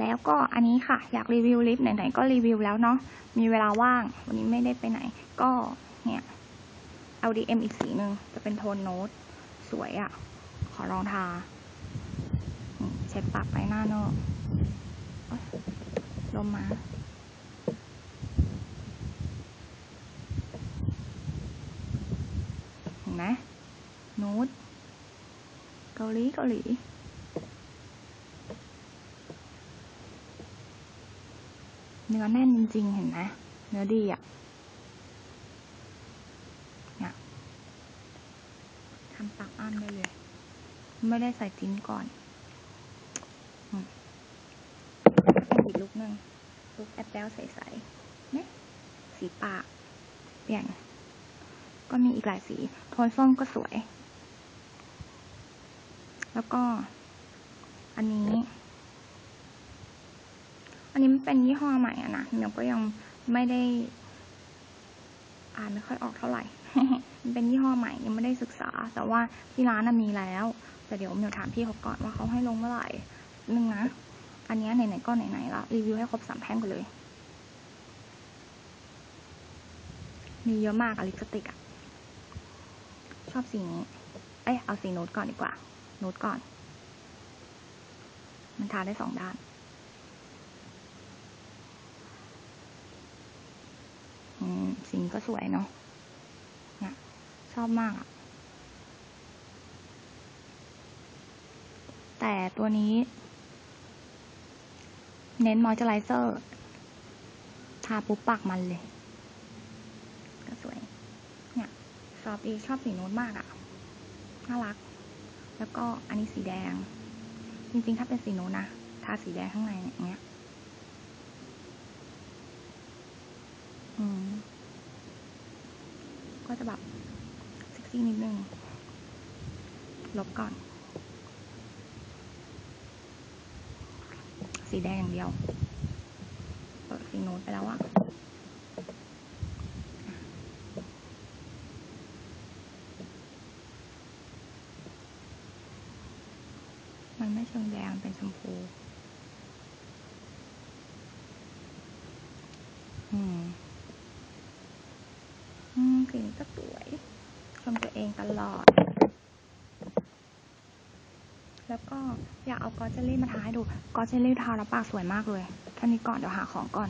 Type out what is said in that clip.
แล้วก็อันนี้ค่ะ อยากรีวิวลิปไหนๆก็รีวิวแล้วเนาะมีเวลาว่าง วันนี้ไม่ได้ไปไหน ก็เนี่ย LDM อีกสีหนึ่งจะเป็นโทนโน้ต สวยอะ่ะ ขอลองทาเช็ดปากไปหน้าเนอะลมมาเห็นไหมโน้ตเกาหลีเกาหลี เนื้อแน่นจริง ๆ เห็นไหมเนื้อดีอะ่ะเนี่ยทำปากอั้นได้เลย ไม่ได้ใส่จิ้นก่อนอีกลุกหนึ่งลุกแอปเปิลใสๆเนี่ยสีปาก เปลี่ยน ก็มีอีกหลายสี โทนส้มก็สวย แล้วก็ อันนี้ นนี้มันเป็นยี่ห้อใหม่อะนะเมียวก็ยังไม่ได้ อ่านไม่ค่อยออกเท่าไหร่ มันเป็นยี่ห้อใหม่ยังไม่ได้ศึกษา แต่ว่าที่ร้านมีแล้ว แต่เดี๋ยวเมียวถามพี่เขาก่อนว่าเขาให้ลงเมื่อไหร่นึงนะ อันนี้ไหนๆก็ไหนๆละรีวิวให้ครบสามแท่งกันเลย มีเยอะมากอะลิปสติกอะชอบสีนี้ เอ้ยเอาสีโน้ตก่อนดีกว่า โน้ตก่อน มันทาได้สองด้าน อืม สีก็สวยเนาะนี่ยชอบมากอะแต่ตัวนี้ เน้นมอยเจอไรเซอร์ทาปุ๊บปากมันเลย ก็สวย เนี่ย ชอบดีชอบสีโน้ตมากอะน่ารัก แล้วก็อันนี้สีแดง จริงๆ ถ้าเป็นสีโน้ตนะทาสีแดงข้างในเนี่ยอย่างเงี้ย อืม ก็จะแบบเซ็กซี่นิดนึง ลบก่อน สีแดงอย่างเดียว เปิดสีโน้ตไปแล้วอะมันไม่เชิงแดงเป็นชมพู อืมสีนี้ก็สวย ชมตัวเองตลอด แล้วก็อยากเอากอเจลลี่มาทาให้ดู กอเจลลี่ทาแล้วปากสวยมากเลยแค่นี้ก่อนเดี๋ยวหาของก่อน